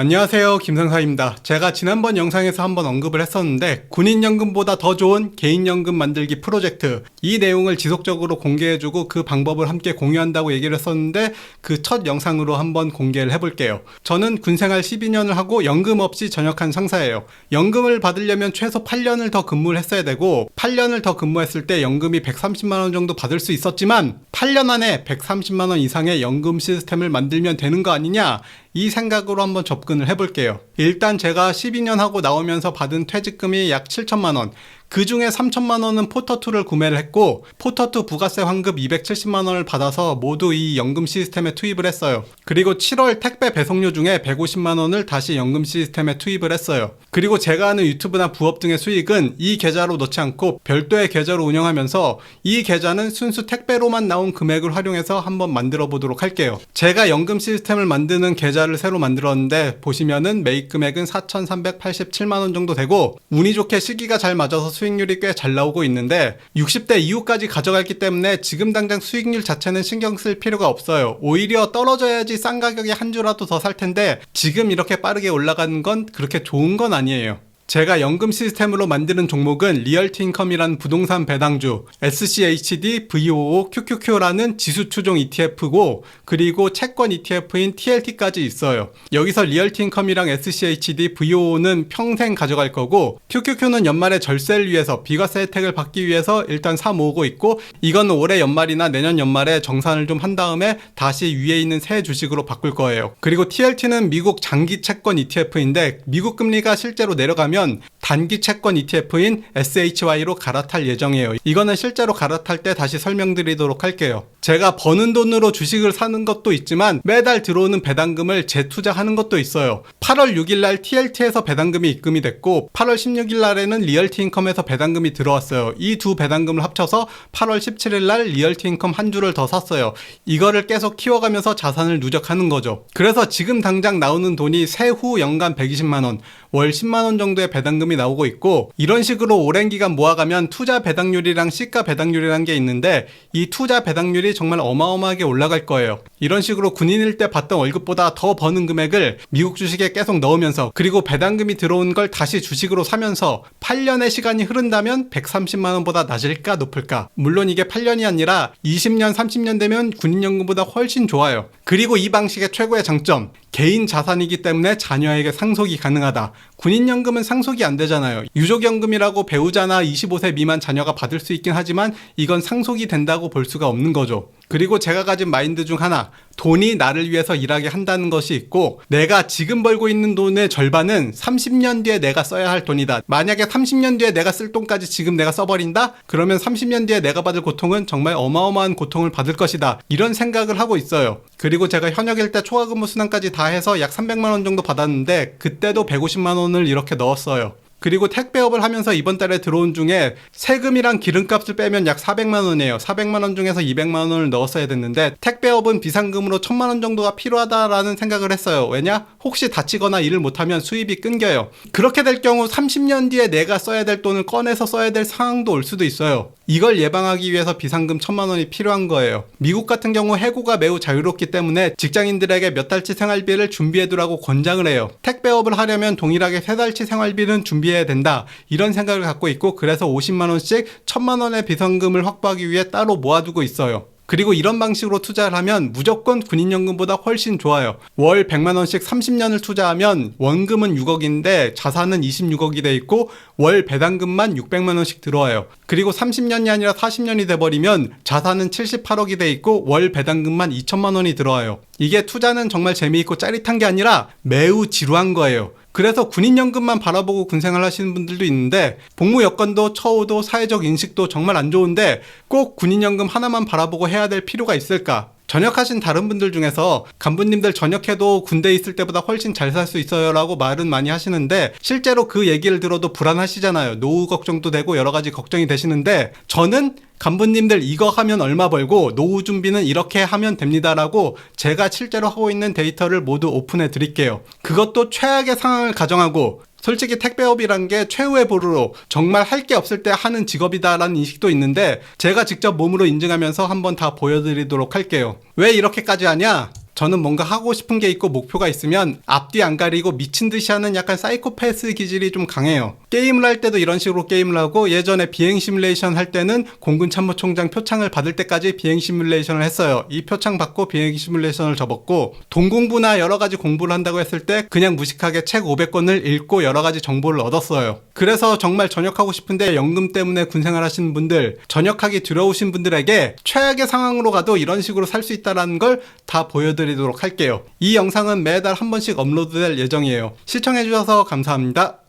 안녕하세요. 김상사입니다. 제가 지난번 영상에서 한번 언급을 했었는데 군인연금보다 더 좋은 개인연금 만들기 프로젝트 이 내용을 지속적으로 공개해주고 그 방법을 함께 공유한다고 얘기를 했었는데 그 첫 영상으로 한번 공개를 해볼게요. 저는 군생활 12년을 하고 연금 없이 전역한 상사예요. 연금을 받으려면 최소 8년을 더 근무를 했어야 되고 8년을 더 근무했을 때 연금이 130만 원 정도 받을 수 있었지만 8년 안에 130만 원 이상의 연금 시스템을 만들면 되는 거 아니냐 이 생각으로 한번 접근을 해볼게요. 일단 제가 12년 하고 나오면서 받은 퇴직금이 약 7천만 원. 그 중에 3천만 원은 포터2를 구매를 했고 포터2 부가세 환급 270만 원을 받아서 모두 이 연금 시스템에 투입을 했어요. 그리고 7월 택배 배송료 중에 150만 원을 다시 연금 시스템에 투입을 했어요. 그리고 제가 하는 유튜브나 부업 등의 수익은 이 계좌로 넣지 않고 별도의 계좌로 운영하면서 이 계좌는 순수 택배로만 나온 금액을 활용해서 한번 만들어 보도록 할게요. 제가 연금 시스템을 만드는 계좌를 새로 만들었는데 보시면은 매입 금액은 4,387만 원 정도 되고 운이 좋게 시기가 잘 맞아서 수익률이 꽤 잘 나오고 있는데 60대 이후까지 가져갔기 때문에 지금 당장 수익률 자체는 신경 쓸 필요가 없어요. 오히려 떨어져야지 싼 가격에 한 주라도 더 살 텐데 지금 이렇게 빠르게 올라가는 건 그렇게 좋은 건 아니에요. 제가 연금 시스템으로 만드는 종목은 리얼티 인컴이라는 부동산 배당주, SCHD, VOO, QQQ라는 지수 추종 ETF고, 그리고 채권 ETF인 TLT까지 있어요. 여기서 리얼티 인컴이랑 SCHD, VOO는 평생 가져갈 거고, QQQ는 연말에 절세를 위해서 비과세 혜택을 받기 위해서 일단 사 모으고 있고, 이건 올해 연말이나 내년 연말에 정산을 좀 한 다음에 다시 위에 있는 새 주식으로 바꿀 거예요. 그리고 TLT는 미국 장기 채권 ETF인데, 미국 금리가 실제로 내려가면 하면 단기 채권 ETF인 SHY로 갈아탈 예정이에요. 이거는 실제로 갈아탈 때 다시 설명드리도록 할게요. 제가 버는 돈으로 주식을 사는 것도 있지만 매달 들어오는 배당금을 재투자하는 것도 있어요. 8월 6일 날 TLT에서 배당금이 입금이 됐고 8월 16일 날에는 리얼티 인컴에서 배당금이 들어왔어요. 이 두 배당금을 합쳐서 8월 17일 날 리얼티 인컴 한 주를 더 샀어요. 이거를 계속 키워가면서 자산을 누적하는 거죠. 그래서 지금 당장 나오는 돈이 세후 연간 120만 원, 월 10만 원 정도의 배당금이 나오고 있고 이런 식으로 오랜 기간 모아가면 투자 배당률이랑 시가 배당률이라는 게 있는데 이 투자 배당률이 정말 어마어마하게 올라갈 거예요. 이런 식으로 군인일 때 받던 월급보다 더 버는 금액을 미국 주식에 계속 넣으면서 그리고 배당금이 들어온 걸 다시 주식으로 사면서 8년의 시간이 흐른다면 130만 원보다 낮을까 높을까? 물론 이게 8년이 아니라 20년, 30년 되면 군인연금보다 훨씬 좋아요. 그리고 이 방식의 최고의 장점 개인 자산이기 때문에 자녀에게 상속이 가능하다. 군인연금은 상속이 안 되잖아요. 유족연금이라고 배우자나 25세 미만 자녀가 받을 수 있긴 하지만 이건 상속이 된다고 볼 수가 없는 거죠. 그리고 제가 가진 마인드 중 하나, 돈이 나를 위해서 일하게 한다는 것이 있고, 내가 지금 벌고 있는 돈의 절반은 30년 뒤에 내가 써야 할 돈이다. 만약에 30년 뒤에 내가 쓸 돈까지 지금 내가 써버린다? 그러면 30년 뒤에 내가 받을 고통은 정말 어마어마한 고통을 받을 것이다. 이런 생각을 하고 있어요. 그리고 제가 현역일 때 초과 근무 수당까지 다 해서 약 300만원 정도 받았는데, 그때도 150만원을 이렇게 넣었어요. 그리고 택배업을 하면서 이번 달에 들어온 중에 세금이랑 기름값을 빼면 약 400만 원이에요. 400만 원 중에서 200만 원을 넣었어야 됐는데 택배업은 비상금으로 1000만 원 정도가 필요하다라는 생각을 했어요. 왜냐? 혹시 다치거나 일을 못하면 수입이 끊겨요. 그렇게 될 경우 30년 뒤에 내가 써야 될 돈을 꺼내서 써야 될 상황도 올 수도 있어요. 이걸 예방하기 위해서 비상금 1000만 원이 필요한 거예요. 미국 같은 경우 해고가 매우 자유롭기 때문에 직장인들에게 몇 달치 생활비를 준비해두라고 권장을 해요. 택배업을 하려면 동일하게 세 달치 생활비는 준비 준비해야 된다. 이런 생각을 갖고 있고 그래서 50만 원씩 1000만 원의 비상금을 확보하기 위해 따로 모아두고 있어요. 그리고 이런 방식으로 투자를 하면 무조건 군인연금보다 훨씬 좋아요. 월 100만원씩 30년을 투자하면 원금은 6억인데 자산은 26억이 돼 있고 월 배당금만 600만원씩 들어와요. 그리고 30년이 아니라 40년이 돼버리면 자산은 78억이 돼 있고 월 배당금만 2천만원이 들어와요. 이게 투자는 정말 재미있고 짜릿한 게 아니라 매우 지루한 거예요. 그래서 군인연금만 바라보고 군생활 하시는 분들도 있는데 복무 여건도 처우도 사회적 인식도 정말 안 좋은데 꼭 군인연금 하나만 바라보고 해야 될 필요가 있을까? 전역하신 다른 분들 중에서 간부님들 전역해도 군대 있을 때보다 훨씬 잘 살 수 있어요 라고 말은 많이 하시는데 실제로 그 얘기를 들어도 불안하시잖아요. 노후 걱정도 되고 여러 가지 걱정이 되시는데 저는 간부님들 이거 하면 얼마 벌고 노후 준비는 이렇게 하면 됩니다라고 제가 실제로 하고 있는 데이터를 모두 오픈해 드릴게요. 그것도 최악의 상황을 가정하고 솔직히 택배업이란 게 최후의 보루로 정말 할 게 없을 때 하는 직업이다라는 인식도 있는데 제가 직접 몸으로 인증하면서 한번 다 보여드리도록 할게요. 왜 이렇게까지 하냐? 저는 뭔가 하고 싶은 게 있고 목표가 있으면 앞뒤 안 가리고 미친 듯이 하는 약간 사이코패스 기질이 좀 강해요. 게임을 할 때도 이런 식으로 게임을 하고 예전에 비행 시뮬레이션 할 때는 공군 참모총장 표창을 받을 때까지 비행 시뮬레이션을 했어요. 이 표창 받고 비행 시뮬레이션을 접었고 돈 공부나 여러 가지 공부를 한다고 했을 때 그냥 무식하게 책 500권을 읽고 여러 가지 정보를 얻었어요. 그래서 정말 전역하고 싶은데 연금 때문에 군생활 하시는 분들, 전역하기 두려우신 분들에게 최악의 상황으로 가도 이런 식으로 살 수 있다는 걸 다 보여 드리도록 할게요. 이 영상은 매달 한 번씩 업로드될 예정이에요. 시청해주셔서 감사합니다.